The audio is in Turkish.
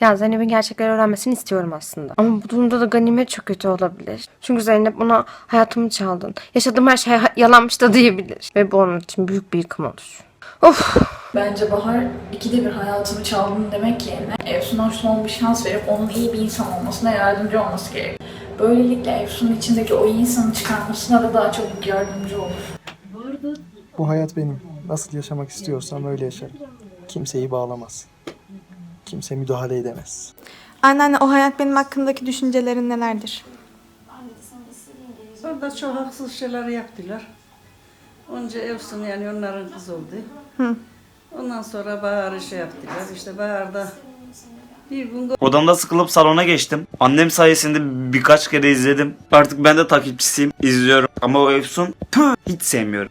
Ya Zeynep'in gerçekleri öğrenmesini istiyorum aslında. Ama bu durumda da Ganimet çok kötü olabilir. Çünkü Zeynep buna hayatımı çaldın. Yaşadığım her şey yalanmış da diyebilir. Ve bu onun için büyük bir yıkım olur. Of! Bence Bahar ikide bir hayatımı çaldın demek yerine Efsun'a son bir şans verip onun iyi bir insan olmasına yardımcı olması gerek. Böylelikle Efsun'un içindeki o iyi insanı çıkarmasına da daha çok yardımcı olur. Bu hayat benim. Nasıl yaşamak istiyorsam öyle yaşarım. Kimseyi bağlamaz. Kimse müdahale edemez. Anneanne o hayat benim hakkındaki düşüncelerin nelerdir? Orada çok haksız şeyler yaptılar. Önce Efsun yani onların kızı oldu. Ondan sonra Bahar'ı şey yaptılar. İşte Bahar'da bir gün Odamda sıkılıp salona geçtim. Annem sayesinde birkaç kere izledim. Artık ben de takipçisiyim. izliyorum. Ama o Efsun tüh, hiç sevmiyorum.